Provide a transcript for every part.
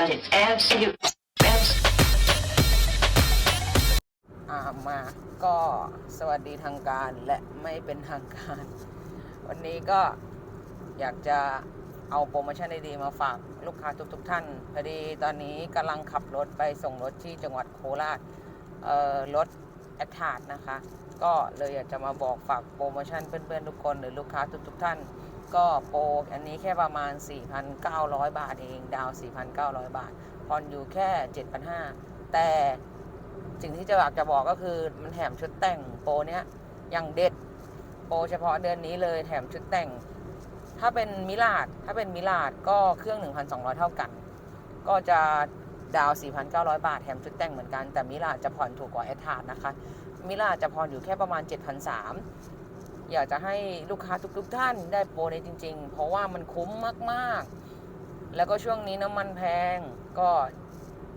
but it's absolute. abs- อ่ามาก็สวัสดีทางการและไม่เป็นทางการ วันนี้ก็อยากจะเอาโปรโมชั่นดีๆมาฝากลูกค้าทุกๆทท่าน พอดีตอนนี้กำลังขับรถไปส่งรถที่จังหวัดโคราชเอ่อรถแอดทาดนะคะ ก็เลยอยากจะมาบอกฝากโปรโมชั่นเพื่อนๆทุกคนหรือลูกค้าทุกๆท่าน ก็โปรอันนี้แค่ประมาณ 4,900 บาทเอง ดาว 4,900 บาทผ่อนอยู่แค่ 7,500 แต่สิ่งที่จะอยากจะบอกก็คือมันแถมชุดแต่งโปรเนี้ยอย่างเด็ดโปรเฉพาะเดือนนี้เลยแถมชุดแต่ง ถ้าเป็นมิลาดถ้าเป็นมิลาดก็เครื่อง 1,200 เท่ากัน ก็จะดาว 4,900 บาทแถมชุดแต่งเหมือนกันแต่มิลาดจะผ่อนถูกกว่าแอทาดนะคะมิลาดจะผ่อนอยู่แค่ประมาณ 7,300 อยากจะให้ลูกค้าทุกๆท่านได้โปรนี้จริง ๆ เพราะว่ามันคุ้มมากๆ แล้วก็ช่วงนี้น้ำมันแพงก็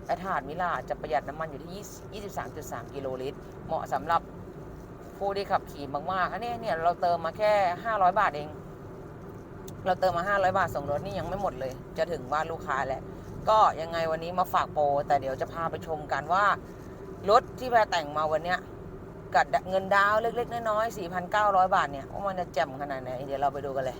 แอทาดมิลาจะประหยัดน้ำมันอยู่ที่ 23.3 กิโลลิตร เหมาะสำหรับผู้ที่ขับขี่มากๆอันนี้เนี่ยเราเติมมาแค่ 500 บาทเอง เราเติมมา 500 บาทส่งรถนี่ยังไม่หมดเลย จะถึงบ้านลูกค้าแล้วก็ยังไงวันนี้มาฝากโปรแต่เดี๋ยวจะพาไปชมกันว่า รถที่แพรแต่งมาวันเนี้ย กับเงินดาวน์เล็ก ๆ น้อยๆ4,900 บาทเนี่ยว่ามันจะแจ่มขนาดไหน เดี๋ยวเราไปดูกันเลย